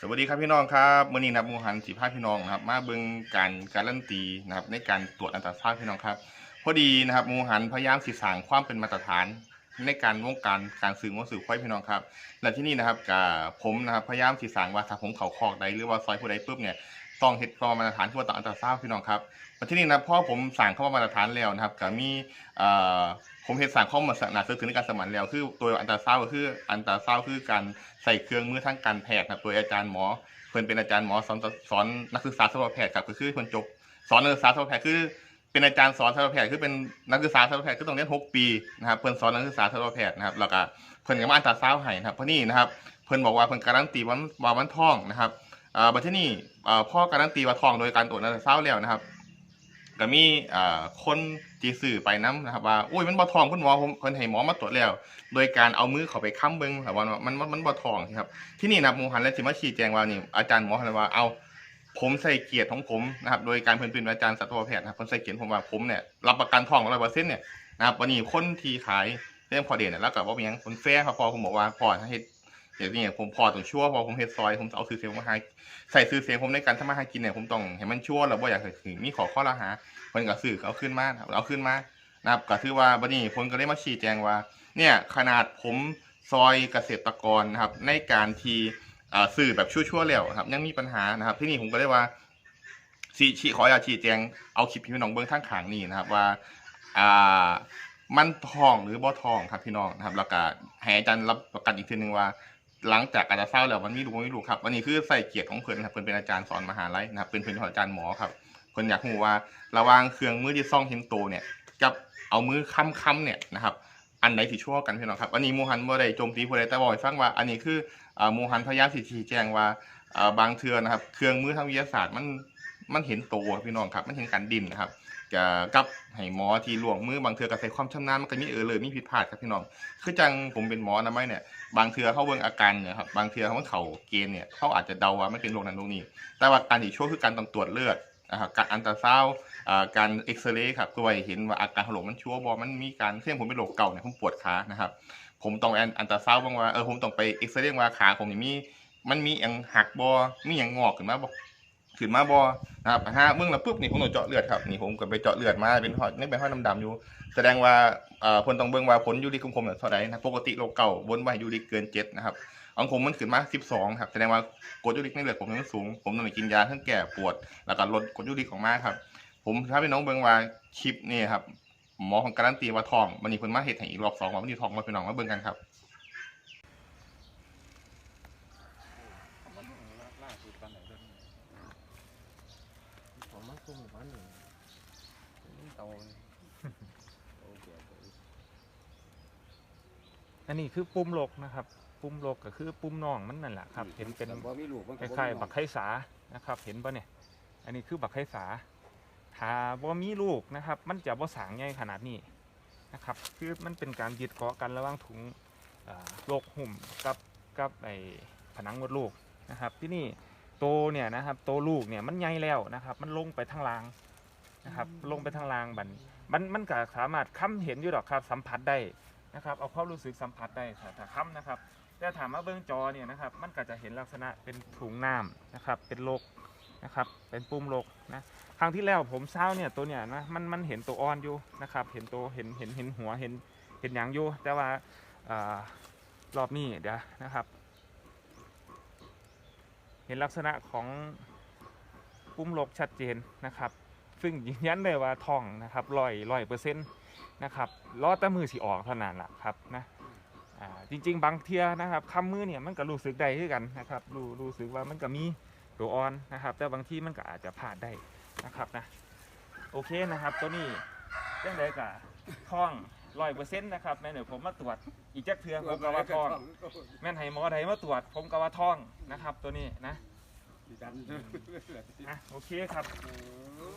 สวัสดีครับพี่น้องครับมื่อนี้นะครับมูหันสีผ้าพี่น้องนะครับ มาเบิ่งการการันตีนะครับ ในการตรวจอันตราซาวพี่น้องครับ พอดีนะครับมูหันพยายามสื่อสารความเป็นมาตรฐานในการวงการการสื่อวลสื่อควายพี่น้องครับ และที่นี่นะครับกับผมนะครับพยายามสื่อสารว่าถ้าผมเขาคอกใดหรือว่าซอยผู้ใดปุ๊บเนี่ยต้องเฮ็ดความมาตรฐานที่ว่าต่องอันตราซาวพี่น้องครับมาที่นี่นะพอผมสั่งเข้ามามาตรฐานแล้วนะครับก็มีอ่อ ผมเฮ็ดสั่งข้ามาสนาซื้อถือในการสมันแล้ว คือตัวอันตราซาวด์ก็คืออันตราซาวด์คือการใส่เครื่องมือทางการแพทย์นะครับโดยอาจารย์หมอเพิ่นเป็นอาจารย์หมอสอนสอนนักศึกษาสัตวแพทย์ครับก็คือเพิ่นจบสอนนักศึกษาสัตวแพทย์คือเป็นอาจารย์สอนสัตวแพทย์คือเป็นนักศึกษาสัตวแพทย์คือต้องเรียนหกปีนะครับเพิ่นสอนนักศึกษาสัตวแพทย์นะครับแล้วก็เพิ่นก็มาอันตราซาวด์ให้นะครับเพราะนี่นะครับเพิ่นบอกว่าเพิ่นการันตีว่าว่ามันท้องนะครับอ่าบัดนี้อ่าพ่อการันตีว่าท้องโดยการตรวจอันตราซาวแล้วนะครับ ก็มีอ่าคนที่สื่อไปนํนะครับว่าโอ้ยมันบ่ทองคุณหมอผมเพิ่นให้หมอมาตรวจแล้ว โดยการเอามือเขาไปค้ำเบิ่งครับว่ามันมันมันบ่ทองครับ ที่นี่นะครับหมูหันและสิมาชี้แจงว่านี่อาจารย์หมอหันว่าเอาผมใส่เกียรติของผมนะครับโดยการเพิ่นเป็นอาจารย์สัตวแพทย์นะครับเพิ่นใส่เกียรติผมว่าผมเนี่ยรับประกันทองร้อยเปอร์เซ็นต์เนี่ยนะครับวันนี้คนที่ขายเรื่องพอเด่นเนี่ยแล้วก็บ่มีหยังคนแฟร์ครับพอผมบอกว่าพอถ้าเฮ็ด อย่างนี้ผมพอต้องชั่วร์พอผมเฮ็ดซอยผมเอาซื้อเสียงมาให้ใส่ซื้อเสียงผมในการทำมาหากินเนี่ยผมต้องให้มันชั่วแล้วบ่อยากให้ถึงมีขอข้อละหาเพิ่นก็ซื้อเอาขึ้นมานะครับเอาขึ้นมานะครับก็ถือว่าบัดนี้ผมก็ได้มาชี้แจงว่า เนี่ยขนาดผมซอยเกษตรกรนะครับ ในการที่อ่าสื่อแบบชั่วๆแล้วครับยังมีปัญหานะครับ ที่นี่ผมก็ได้ว่าสีชี้ขออยากชี้แจงเอาคลิปพี่น้องเบิ้งข้างขางนี่นะครับว่าอ่ามันทองหรือบ่ทองครับพี่น้องนะครับแล้วก็ให้อาจารย์รับประกันอีกทีหนึ่งว่า หลังจากอาจจะเศร้าแล้วมันมีรู้บ่มีรู้ครับวันนี้คือใส่เกียรติของเพิ่นครับเพิ่นเป็นอาจารย์สอนมหาลัยนะครับเป็นเพิ่นของอาจารย์หมอครับเพิ่นอยากรู้ว่าระหว่างเครื่องมือที่ซ่องเห็นโตเนี่ยกับเอามือค้ำๆเนี่ยนะครับอันไหนที่ชั่วกันพี่น้องครับอันนี้โมูฮันบ่ได้โจมตีผู้ใดแต่บอกให้ฟังว่า อันนี้คืออ่าหมูฮันพยายามสิชี้แจงว่าอ่าบางเทื่อนะครับ เครื่องมือทางวิทยาศาสตร์มัน มันเห็นโตวพี่น้องครับ มันเห็นการดินนะครับก็กับให้หมอที่ล่วงมือบางเทื่อก็ใส่ความชำนาญมันก็มีเออเลยมีผิดพลาดครับพี่น้องคือจังผมเป็นหมอนะไม่เนี่ยบางเทื่อเขาเบิ่งอาการเนี่ยครับบางเทื่อเขาเข่าเกณฑ์เนี่ยเขาอาจจะเดาว่าไม่เป็นโรคนั้นโรคนี้ แต่ว่าการที่ช่วยคือการต้องตรวจเลือดนะครับการอันตราซาวด์อ่าการเอ็กซเรย์ครับตัวเห็นว่าอาการของโรคมันชั่วบอมันมีการเช่นผมเป็นโรคเก่าเนี่ยผมปวดขานะครับผมต้องอันอันตราซาวบ้างว่าเออผมต้องไปเอ็กซเรย์ว่าขาผมนี่มีมันมีอย่างหักบอมีอย่างงอกขึ้นมาบอ ขึ้นมาบอนะครับฮะเมื่อเราปุ๊บนี่ผมต้องเจาะเลือดครับนี่ผมก็ไปเจาะเลือดมาเป็นหอยนี่เป็นหอยดำๆอยู่ แสดงว่าเอ่อคนต้องเบิ่งว่าผลยูริกของผมเนี่ยเท่าไหร่นะปกติโรคเก่าบนไว้ยูริกเกินเจ็ดนะครับของผมมันขึ้นมา 12 ครับ แสดงว่ากดยูริกในเลือดผมมันสูง ผมต้องไปกินยาทั้งแก้ปวด แล้วก็ลดกดยูริกของมาครับ ผมถ้าพี่น้องเบิ่งว่าคลิปนี่ครับ หมอของการันตีว่าทอง มันนี่เพิ่นมาเฮ็ดให้อีกรอบสองวันนี่ทองมาพี่น้องมาเบิ่งกันครับ ผ มมาคุมบ้านหนึ่งโตโตเกียร์อันนี้คือปุ่มโลกนะครับ ปุ่มโลกก็คือปุ่มน่องมันนั่นแหละครับ เห็นเป็นบ่มีลูกมันคล้ายๆบักไข่สานะครับ เห็นปะเนี่ย อันนี้คือบักไข่สาถ้าบ่มีลูกนะครับ มันจะบ่สางใหญ่ขนาดนี้นะครับ คือมันเป็นการยึดเกาะกันระหว่างถุงอ่าโลกหุ่มกับกับไอผนังมดลูกนะครับ ที่นี่ โตเนี่ยนะครับโตลูกเนี่ยมันใหญ่แล้วนะครับ มันลงไปทางล่างนะครับลงไปทางล่างบัดนมันมันก็สามารถค้ำเห็นอยู่ดอกครับ สัมผัสได้นะครับเอาความรู้สึกสัมผัสได้ถ้าถ้าค้ำนะครับแต่ถามว่าเบื้องจอเนี่ยนะครับมันก็จะเห็นลักษณะเป็นถุงน้ำนะครับเป็นโลกนะครับเป็นปุ่มโลกนะครั้งที่แล้วผมเศร้าเนี่ยตัวเนี่ยนะมันมันเห็นตัวอ่อนอยู่นะครับเห็นตัวเห็นเห็นเห็นหัวเห็นเห็นหยังอยู่แต่ว่าอารอบนี้เดี๋ยวนะครับ เห็นลักษณะของปุ่มโลกชัดเจนนะครับ ซึ่งยืนยันเลยว่าทองนะครับร้อยร้อยเปอร์เซ็นต์นะครับล้อแต่มือสิออกเท่านั้นแหละครับนะจริง ๆ บางเทียนะครับคำมือเนี่ยมันก็รู้สึกได้ด้วยกันนะครับรู้รู้สึกว่ามันก็มีตัวอ่อนนะครับ แต่บางที่มันก็อาจจะพลาดได้นะครับนะโอเคนะครับตัวนี้เรื่องใดกับท้อง ร้อยเปอร์เซ็นต์นะครับแม่เดี๋ยวผมมาตรวจอีกจักเทือผมก็ว่าท้อง แม่นให้หมอใดมาตรวจผมก็ว่าท้องนะครับ ตัวนี้นะอะโอเคครับ โอ้